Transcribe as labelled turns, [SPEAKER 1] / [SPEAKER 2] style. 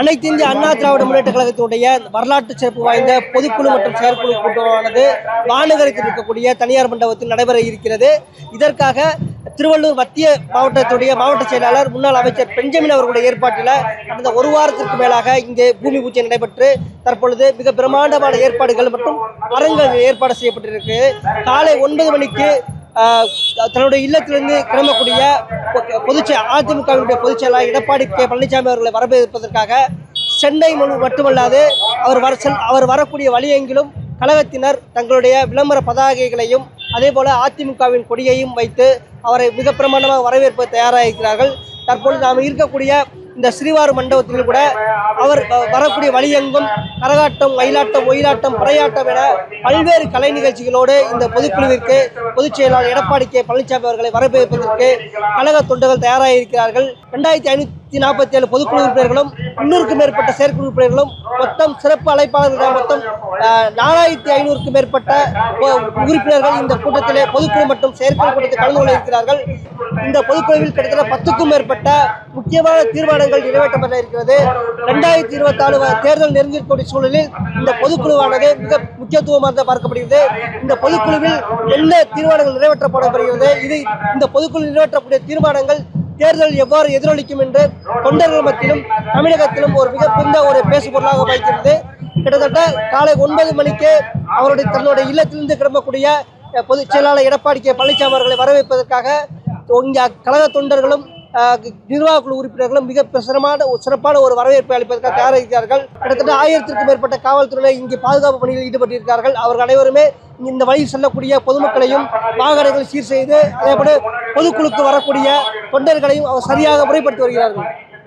[SPEAKER 1] அனைத்து இந்திய அண்ணா திராவிட முன்னேற்ற கழகத்தினுடைய வரலாற்று சிறப்பு வாய்ந்த பொதுக்குழு மற்றும் செயற்குழு கூட்டமானது மாநகரத்தில் இருக்கக்கூடிய தனியார் மண்டபத்தில் நடைபெற இருக்கிறது. இதற்காக திருவள்ளூர் மத்திய மாவட்டத்துடைய மாவட்ட செயலாளர் முன்னாள் அமைச்சர் பெஞ்சமின் அவர்களுடைய ஏற்பாட்டில் கடந்த ஒரு வாரத்திற்கு மேலாக இங்கே பூமி பூஜை நடைபெற்று தற்பொழுது மிக பிரம்மாண்டமான ஏற்பாடுகள் மற்றும் அரங்குகள் ஏற்பாடு செய்யப்பட்டிருக்கு. காலை ஒன்பது மணிக்கு தன்னுடைய இல்லத்திலிருந்து கிளம்பக்கூடிய பொதுச்செய அதிமுகவினுடைய பொதுச் செயலாளர் எடப்பாடி கே. பழனிசாமி அவர்களை வரவேற்பதற்காக சென்னை முழு மட்டுமல்லாது அவர் வர செல் அவர் வரக்கூடிய வழியெங்கிலும் கழகத்தினர் தங்களுடைய விளம்பர பதாகைகளையும் அதே போல அதிமுகவின் கொடியையும் வைத்து அவரை மிக பிரமாண்டமாக வரவேற்ப தயாராக இருக்கிறார்கள் தற்பொழுது நாம் இருக்கக்கூடிய இந்த ஸ்ரீவார் மண்டபத்தில் கூட அவர் வரக்கூடிய வழியெங்கும் கரகாட்டம் மயிலாட்டம் ஒயிலாட்டம் பறையாட்டம் என பல்வேறு கலை நிகழ்ச்சிகளோடு இந்த பொதுக்குழுவிற்கு பொதுச் செயலாளர் எடப்பாடி கே. பழனிசாமி அவர்களை வரவேற்பதற்கு கழக தொண்டர்கள் தயாராக இருக்கிறார்கள் ரெண்டாயிரத்தி ஐநூத்தி நாற்பத்தி ஏழு பொதுக்குழு உறுப்பினர்களும் முன்னூறுக்கும் மேற்பட்ட செயற்குழு உறுப்பினர்களும் மொத்தம் சிறப்பு அழைப்பாளர்கள் மொத்தம் நாலாயிரத்தி ஐநூறுக்கும் மேற்பட்ட உறுப்பினர்கள் இந்த கூட்டத்திலே பொதுக்குழு மற்றும் செயற்குழு கூட்டத்தில் கலந்து கொள்ள இருக்கிறார்கள். இந்த பொதுக்குழுவில் கிட்டத்தட்ட பத்துக்கும் மேற்பட்ட முக்கியமான தீர்மானங்கள் நிறைவேற்றப்பட இருக்கிறது ரெண்டாயிரத்தி இருபத்தி ஆறு தேர்தல் நெருங்கக்கூடிய சூழலில் இந்த பொதுக்குழுவானது மிக முக்கியத்துவமாக பார்க்கப்படுகிறது. இந்த பொதுக்குழுவில் என்ன தீர்மானங்கள் நிறைவேற்றப்படப்படுகிறது? இது இந்த பொதுக்குழு நிறைவேற்றக்கூடிய தீர்மானங்கள் தேர்தல் எவ்வாறு எதிரொலிக்கும் என்று தொண்டர்கள் மத்தியிலும் தமிழகத்திலும் ஒரு மிகப்பெரிய ஒரு பேசு பொருளாக வைக்கிறது கிட்டத்தட்ட காலை ஒன்பது மணிக்கு அவருடைய தன்னுடைய இல்லத்திலிருந்து கிளம்பக்கூடிய பொதுச் செயலாளர் எடப்பாடி கே. பழனிசாமி அவர்களை வரவேற்பதற்காக இங்கே கழக தொண்டர்களும் நிர்வாகக்குழு குழு உறுப்பினர்களும் மிக சிரமமான ஒரு சிறப்பான ஒரு வரவேற்பை அளிப்பதற்காக தயாரிக்கிறார்கள் கிட்டத்தட்ட ஆயிரத்திற்கும் மேற்பட்ட காவல்துறையினர் இங்கே பாதுகாப்பு பணியில் ஈடுபட்டிருக்கிறார்கள். அவர்கள் அனைவருமே இந்த வழியில் செல்லக்கூடிய பொதுமக்களையும் வாகனங்களை சீர் செய்து அதேபோல பொதுக்குழுக்கு வரக்கூடிய தொண்டர்களையும் அவர் சரியாக முறைப்படுத்தி வருகிறார்கள்.